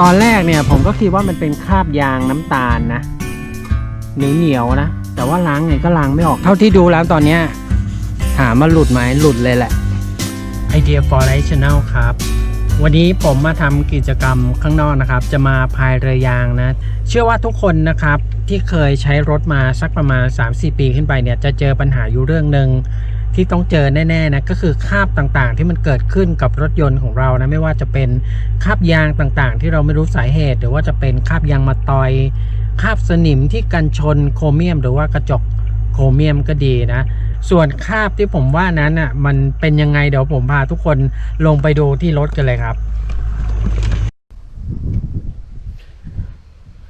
ตอนแรกเนี่ยผมก็คิดว่ามันเป็นคราบยางน้ำตาลนะเหนียวเหนียวๆนะ แต่ว่าล้างไงก็ล้างไม่ออก เท่าที่ดูแล้วตอนเนี้ยถามมาหลุดไหมหลุดเลยแหละไอเดีย for life channel ครับ วันนี้ผมมาทำกิจกรรมข้างนอกนะครับ จะมาพายเรือยางนะ เชื่อว่าทุกคนนะครับที่เคยใช้รถมาสักประมาณ 3-4 ปีขึ้นไปเนี่ยจะเจอปัญหาอยู่เรื่องหนึ่ง ที่ต้องเจอแน่ๆนะก็คือคราบต่างๆ ที่มันเกิดขึ้นกับรถยนต์ของเรานะไม่ว่าจะเป็นคราบยางต่างๆ ที่เราไม่รู้สาเหตุ หรือว่าจะเป็นคราบยางมาตอยคราบสนิมที่กันชนโครเมียม หรือว่ากระจกโครเมียมก็ดีนะ ส่วนคราบที่ผมว่านั้นอะมันเป็นยังไงเดี๋ยวผมพาทุกคนลงไปดูที่รถกันเลยครับ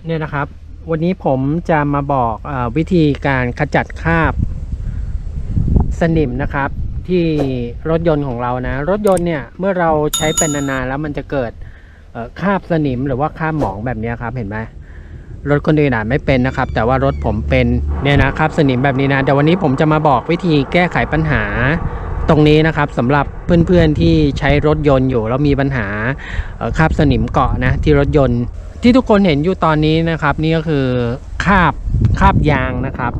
เนี่ยนะครับ วันนี้ผมจะมาบอกอวิธีการขจัดคราบ สนิมนะครับที่รถยนต์ของเรานะ รถยนต์เนี่ยเมื่อเราใช้เป็นนานๆแล้วมันจะเกิดคาบสนิมหรือว่าคาบหมองแบบนี้ครับเห็นไหมรถคนอื่นอาจไม่เป็นนะครับ แต่ว่ารถผมเป็นเนี่ยนะคราบสนิมแบบนี้นะเดี๋ยววันนี้ผมจะมาบอกวิธีแก้ไขปัญหาตรงนี้นะครับสำหรับเพื่อนๆที่ใช้รถยนต์อยู่แล้วมีปัญหาคาบสนิมเกาะนะที่รถยนต์ที่ทุกคนเห็นอยู่ตอนนี้นะครับ นี่ก็คือคาบคาบยางนะครับ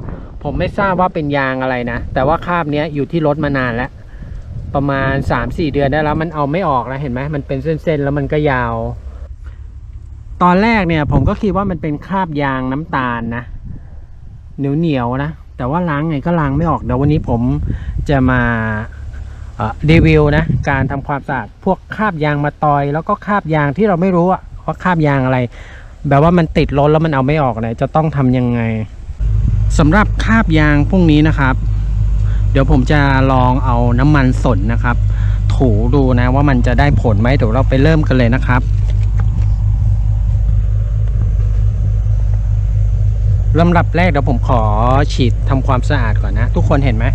ผมไม่ทราบว่าเป็นยางอะไรนะ แต่ว่าคราบเนี้ยอยู่ที่รถมานานแล้ว ประมาณ 3-4 เดือนได้แล้วมันเอาไม่ออกแล้วเห็นไหมมันเป็นเส้นๆ แล้วมันก็ยาว ตอนแรกเนี่ย ผมก็คิดว่ามันเป็นคราบยางน้ำตาลนะเหนียวเหนียวๆนะ แต่ว่าล้างไงก็ล้างไม่ออกเดี๋ยววันนี้ผมจะมาเอ่อรีวิวนะการทำความสะอาดพวกคราบยางมาตอย แล้วก็คราบยางที่เราไม่รู้ว่าคราบยางอะไร แบบว่ามันติดรถแล้วมันเอาไม่ออกเลยจะต้องทำยังไง สำหรับคาบยางพวกนี้นะครับ เดี๋ยวผมจะลองเอาน้ำมันสนนะครับ ถูดูนะว่ามันจะได้ผลไหมเดี๋ยวเราไปเริ่มกันเลยนะครับ ลำดับแรกเดี๋ยวผมขอฉีดทำความสะอาดก่อนนะ ทุกคนเห็นไหม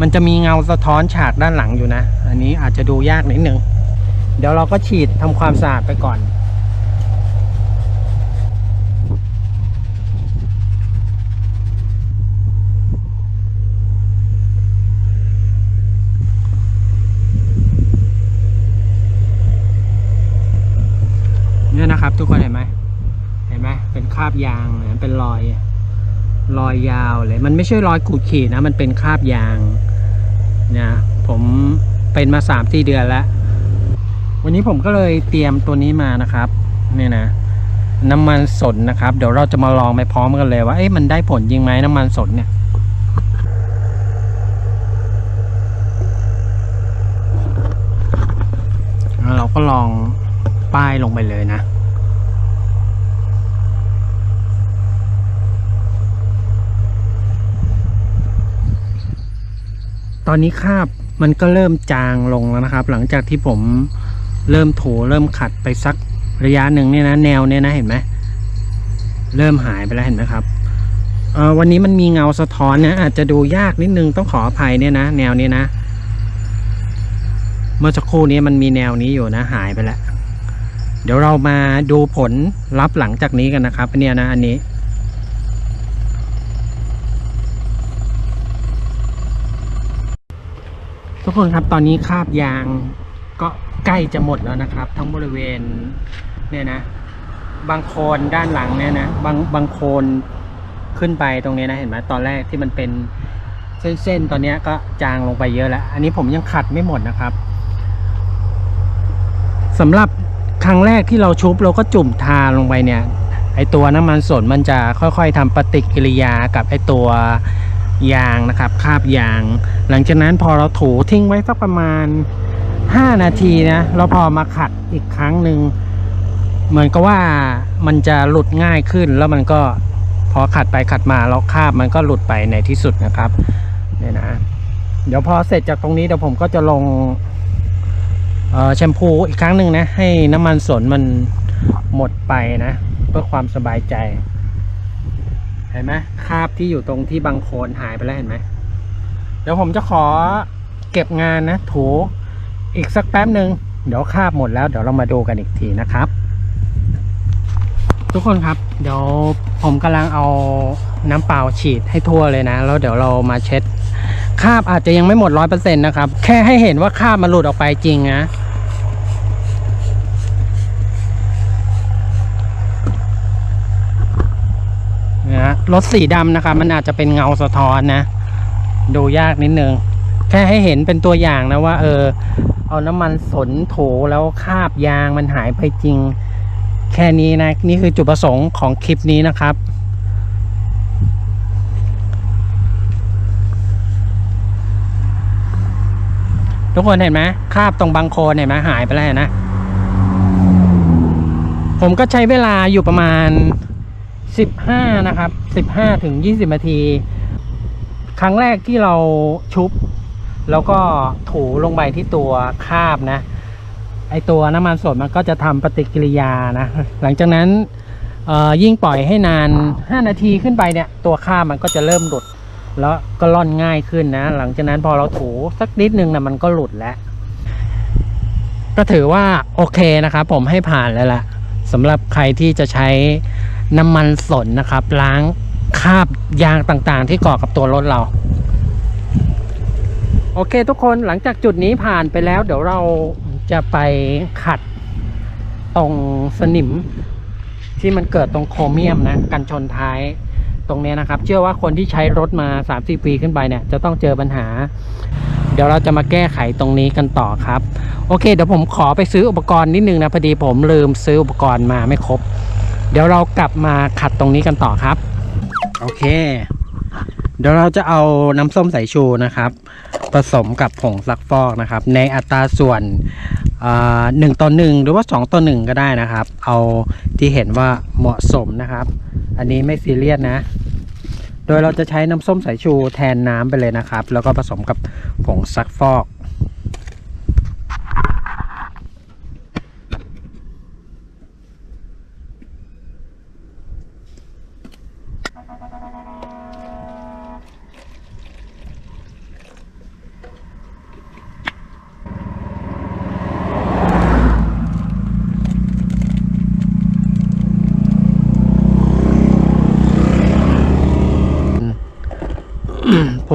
มันจะมีเงาสะท้อนฉากด้านหลังอยู่นะ อันนี้อาจจะดูยากนิดนึง เดี๋ยวเราก็ฉีดทำความสะอาดไปก่อน เนี่ยนะครับ ทุกคนเห็นไหมเห็นไหมเป็นคราบยางนะเป็นรอย รอยยาวเลย มันไม่ใช่รอยขูดขีดนะ มันเป็นคราบยางนะผมเป็นมาสามสี่เดือนแล้ว วันนี้ผมก็เลยเตรียมตัวนี้มานะครับเนี่ยนะน้ำมันสนนะครับ เดี๋ยวเราจะมาลองไปพร้อมกันเลยว่าเอ๊ะมันได้ผลจริงไหมน้ำมันสนเนี่ยเราก็ลองป้ายลงไปเลยนะ ตอนนี้คราบมันก็เริ่มจางลงแล้วนะครับ หลังจากที่ผมเริ่มโถเริ่มขัดไปสักระยะหนึ่งเนี่ยนะแนวเนี่ยนะเห็นไหมเริ่มหายไปแล้วเห็นไหมครับวันนี้มันมีเงาสะท้อนนะอาจจะดูยากนิดนึงต้องขออภัยเนี่ยนะแนวนี้นะ เมื่อสักครู่นี้มันมีแนวนี้อยู่นะหายไปแล้วเดี๋ยวเรามาดูผลลัพธ์หลังจากนี้กันนะครับเนี่ยนะอันนี้ ทุกคนครับตอนนี้คาบยางก็ใกล้จะหมดแล้วนะครับ ทั้งบริเวณเนี่ยนะ บางโคนด้านหลังเนี่ยนะบางบางโคนขึ้นไปตรงนี้นะเห็นไหมตอนแรกที่มันเป็นเส้นๆตอนนี้ก็จางลงไปเยอะแล้ว อันนี้ผมยังขัดไม่หมดนะครับสำหรับครั้งแรกที่เราชุบเราก็จุ่มทาลงไปเนี่ยไอตัวน้ำมันสนมันจะค่อยๆทำปฏิกิริยากับไอตัว ยางนะครับคาบยาง หลังจากนั้นพอเราถูทิ้งไว้สักประมาณ 5 นาทีนะเราพอมาขัดอีกครั้งหนึ่งเหมือนกับว่ามันจะหลุดง่ายขึ้นแล้วมันก็พอขัดไปขัดมาแล้วคาบมันก็หลุดไปในที่สุดนะครับเนี่ยนะ เดี๋ยวพอเสร็จจากตรงนี้เดี๋ยวผมก็จะลงแชมพูอีกครั้งหนึ่งนะ ให้น้ำมันสนมันหมดไปนะ เพื่อความสบายใจ ห็นไหมคราบที่อยู่ตรงที่บางโคนหายไปแล้วเห็นไหมเดี๋ยวผมจะขอเก็บงานนะถูอีกสักแป๊บหนึ่งเดี๋ยวคราบหมดแล้วเดี๋ยวเรามาดูกันอีกทีนะครับ ทุกคนครับ เดี๋ยวผมกำลังเอาน้ำเปล่าฉีดให้ทั่วเลยนะ แล้วเดี๋ยวเรามาเช็ดคราบอาจจะยังไม่หมดร้อยเปอร์เซ็นต์นะครับ แค่ให้เห็นว่าคราบมันหลุดออกไปจริงนะ รถสีดำนะครับมันอาจจะเป็นเงาสะท้อนนะ ดูยากนิดนึง แค่ให้เห็นเป็นตัวอย่างนะว่า เออ เอาน้ำมันสนโถแล้วคาบยางมันหายไปจริง แค่นี้นะ นี่คือจุดประสงค์ของคลิปนี้นะครับทุกคนเห็นไหมคาบตรงบังโคนเห็นไหมหายไปแล้วเห็นนะ ผมก็ใช้เวลาอยู่ประมาณ 15 นะครับ 15 ถึง 20 นาที ครั้งแรกที่เราชุบ แล้วก็ถูลงไปที่ตัวคาบนะ ไอตัวน้ำมันสดมันก็จะทำปฏิกิริยานะ หลังจากนั้นยิ่งปล่อยให้นาน 5 นาทีขึ้นไปเนี่ย ตัวคาบมันก็จะเริ่มหลุด แล้วก็ล่อนง่ายขึ้นนะ หลังจากนั้นพอเราถูสักนิดนึงนะมันก็หลุดแล้ว ก็ถือว่าโอเคนะครับผมให้ผ่านแล้วล่ะสำหรับใครที่จะใช้ น้ำมันสนนะครับ ล้างคราบยางต่างๆ ที่เกาะกับตัวรถเรา โอเคทุกคนหลังจากจุดนี้ผ่านไปแล้ว เดี๋ยวเราจะไปขัดตรงสนิม ที่มันเกิดตรงโครเมียมนะ กันชนท้ายตรงเนี้ยนะครับ เชื่อว่าคนที่ใช้รถมา 3-4 ปีขึ้นไปเนี่ย จะต้องเจอปัญหา เดี๋ยวเราจะมาแก้ไขตรงนี้กันต่อครับ โอเค เดี๋ยวผมขอไปซื้ออุปกรณ์นิดนึงนะ พอดีผมลืมซื้ออุปกรณ์มาไม่ครบ เดี๋ยวเรากลับมาขัดตรงนี้กันต่อครับ โอเค เดี๋ยวเราจะเอาน้ำส้มสายชูนะครับ ผสมกับผงซักฟอกนะครับ ในอัตราส่วนหนึ่งต่อหนึ่งหรือว่าสองต่อหนึ่งก็ได้นะครับ เอาที่เห็นว่าเหมาะสมนะครับ อันนี้ไม่ซีเรียสนะ โดยเราจะใช้น้ำส้มสายชูแทนน้ำไปเลยนะครับ แล้วก็ผสมกับผงซักฟอก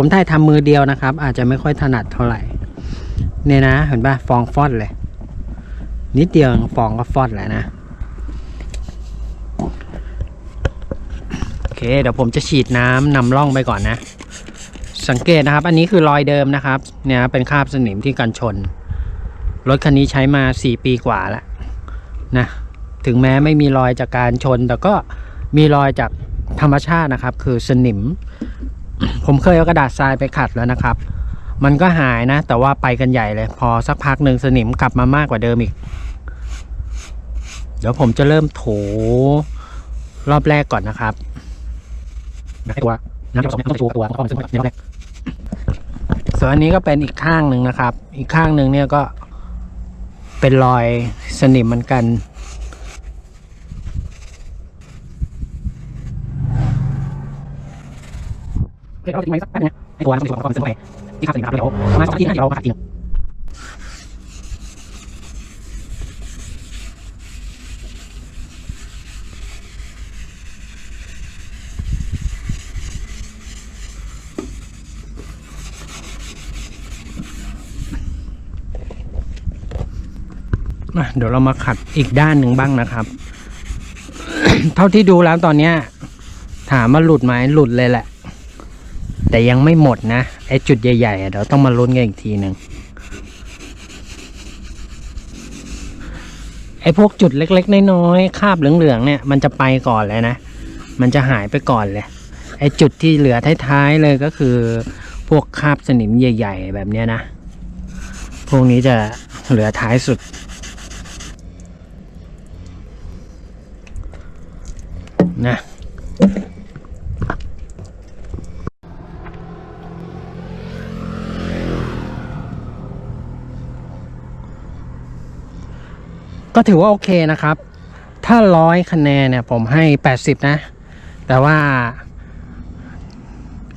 ผมถ่ายทำมือเดียวนะครับ อาจจะไม่ค่อยถนัดเท่าไหร่ เนี่ยนะ เห็นปะฟองฟอดเลย นิดเดียวฟองก็ฟอดแล้วนะโอเค เดี๋ยวผมจะฉีดน้ำนำร่องไปก่อนนะ สังเกตนะครับ อันนี้คือรอยเดิมนะครับ เนี่ยเป็นคราบสนิมที่กันชน รถคันนี้ใช้มา 4 ปีกว่าแล้วนะ ถึงแม้ไม่มีรอยจากการชน แต่ก็มีรอยจากธรรมชาตินะครับ คือสนิม ผมเคยเอากระดาษทรายไปขัดแล้วนะครับ มันก็หายนะ แต่ว่าไปกันใหญ่เลย พอสักพักหนึ่งสนิมกลับมามากกว่าเดิมอีก เดี๋ยวผมจะเริ่มถูรอบแรกก่อนนะครับตัวน้ำผสมต้องถูตัวต้องผสมในรอบแรกส่วนอันนี้ก็เป็นอีกข้างหนึ่งนะครับ อีกข้างหนึ่งเนี่ยก็เป็นรอยสนิมเหมือนกัน เดี๋ยวเราจะมาสักแป๊บนึงนะไอ้ตัวน้ำส้มสายชูของเราเป็นสมุนไพรที่ขัดสนิมครับเดี๋ยวประมาณสองอาทิตย์นะเดี๋ยวเราขัดจริงเดี๋ยวเรามาขัดอีกด้านหนึ่งบ้างนะครับ เท่าที่ดูแล้วตอนเนี้ย ถามว่าหลุดไหมหลุดเลยแหละ แต่ยังไม่หมดนะ ไอ้จุดใหญ่ๆเดี๋ยวต้องมาลุ้นกันอีกทีหนึ่งไอ้พวกจุดเล็กๆน้อยๆคาบเหลืองๆเนี่ยมันจะไปก่อนเลยนะ มันจะหายไปก่อนเลย ไอ้จุดที่เหลือท้ายๆเลยก็คือ พวกคาบสนิมใหญ่ ๆ แบบเนี้ยนะ พวกนี้จะเหลือท้ายสุดนะ ก็ถือว่าโอเคนะครับ ถ้าร้อยคะแนนเนี่ยผมให้ 80 นะ แต่ว่า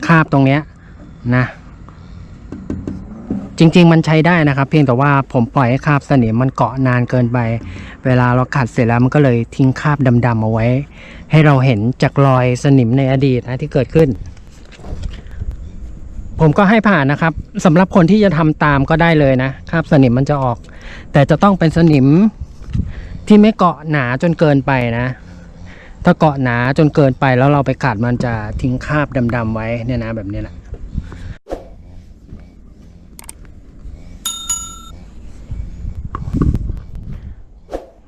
คาบตรงเนี้ยนะ จริง ๆ มันใช้ได้นะครับ เพียงแต่ว่าผมปล่อยให้คาบสนิมมันเกาะนานเกินไป เวลาเราขัดเสร็จแล้วมันก็เลยทิ้งคาบดำๆเอาไว้ ให้เราเห็นจากรอยสนิมในอดีตนะที่เกิดขึ้นผมก็ให้ผ่านนะครับสำหรับคนที่จะทำตามก็ได้เลยนะคาบสนิมมันจะออก แต่จะต้องเป็นสนิม ที่ไม่เกาะหนาจนเกินไปนะ ถ้าเกาะหนาจนเกินไปแล้วเราไปขัดมันจะทิ้งคราบดำๆไว้เนี่ยนะแบบนี้แหละ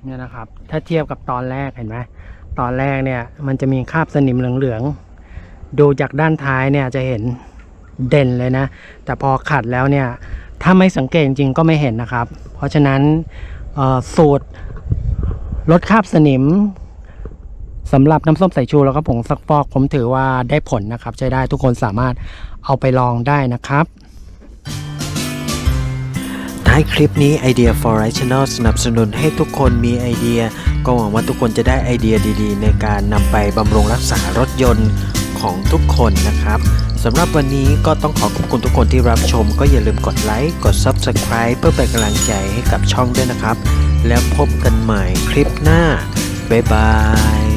เนี่ยนะครับ ถ้าเทียบกับตอนแรกเห็นไหมตอนแรกเนี่ยมันจะมีคราบสนิมเหลืองๆดูจากด้านท้ายเนี่ยจะเห็นเด่นเลยนะ แต่พอขัดแล้วเนี่ยถ้าไม่สังเกตจริงก็ไม่เห็นนะครับ เพราะฉะนั้น สูตรลดคราบสนิมสำหรับน้ำส้มสายชูแล้วก็ผงซักฟอกผมถือว่าได้ผลนะครับ ใช้ได้ทุกคนสามารถเอาไปลองได้นะครับท้ายคลิปนี้ไอเดีย for right channel สนับสนุนให้ทุกคนมีไอเดีย ก็หวังว่าทุกคนจะได้ไอเดียดีๆ ในการนำไปบำรุงรักษารถยนต์ ของทุกคนนะครับสำหรับวันนี้ก็ต้องขอขอบคุณทุกคนที่รับชม ก็อย่าลืมกดไลค์กด Subscribe เพื่อเป็นกำลังใจให้กับช่องด้วยนะครับ แล้วพบกันใหม่คลิปหน้าบ๊ายบาย